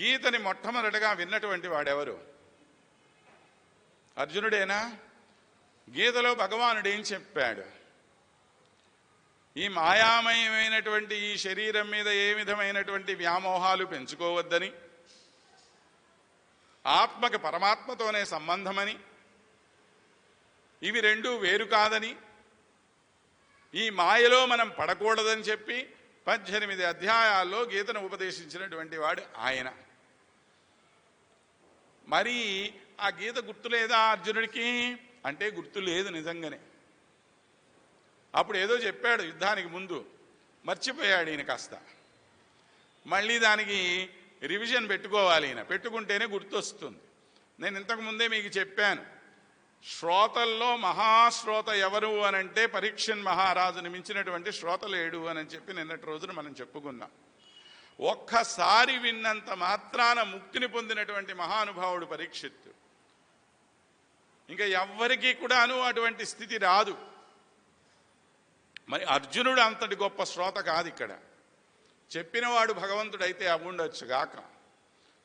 గీతని మొట్టమొదటగా విన్నటువంటి వాడెవరు? అర్జునుడేనా? గీతలో భగవానుడు ఏం చెప్పాడు? ఈ మాయామయమైనటువంటి ఈ శరీరం మీద ఏ విధమైనటువంటి వ్యామోహాలు పెంచుకోవద్దని ఆత్మకి పరమాత్మతోనే సంబంధమని ఇవి రెండు వేరు కాదని ఈ మాయలో మనం పడకూడదని చెప్పి పద్దెనిమిది అధ్యాయాల్లో గీతను ఉపదేశించినటువంటి వాడు ఆయన. మరి ఆ గీత గుర్తు లేదా అర్జునుడికి? అంటే గుర్తు లేదు నిజంగానే. అప్పుడు ఏదో చెప్పాడు యుద్ధానికి ముందు. మర్చిపోయాడు ఈయన కాస్త. మళ్ళీ దానికి రివిజన్ పెట్టుకోవాలి ఈయన. పెట్టుకుంటేనే గుర్తొస్తుంది. నేను ఇంతకు ముందే మీకు చెప్పాను. శ్రోతల్లో మహాశ్రోత ఎవరు అనంటే పరీక్షన్ మహారాజుని మించినటువంటి శ్రోతలు ఏడు అని చెప్పి నిన్నటి రోజున మనం చెప్పుకున్నాం. ఒక్కసారి విన్నంత మాత్రాన ముక్తిని పొందినటువంటి మహానుభావుడు పరీక్షిత్తు. ఇంకా ఎవ్వరికీ కూడాను అటువంటి స్థితి రాదు. మరి అర్జునుడు అంతటి గొప్ప శ్రోత కాదు ఇక్కడ. చెప్పినవాడు భగవంతుడైతే అవ్వుండొచ్చు గాక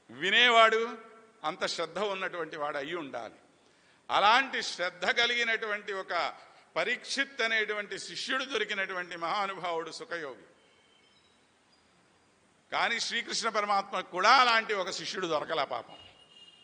వినేవాడు అంత శ్రద్ధ ఉన్నటువంటి వాడు అయి ఉండాలి. అలాంటి శ్రద్ధ కలిగినటువంటి ఒక పరీక్షిత్ అనేటువంటి శిష్యుడు దొరికినటువంటి మహానుభావుడు సుఖయోగి. కానీ శ్రీకృష్ణ పరమాత్మకు కూడా అలాంటి ఒక శిష్యుడు దొరకల పాపం.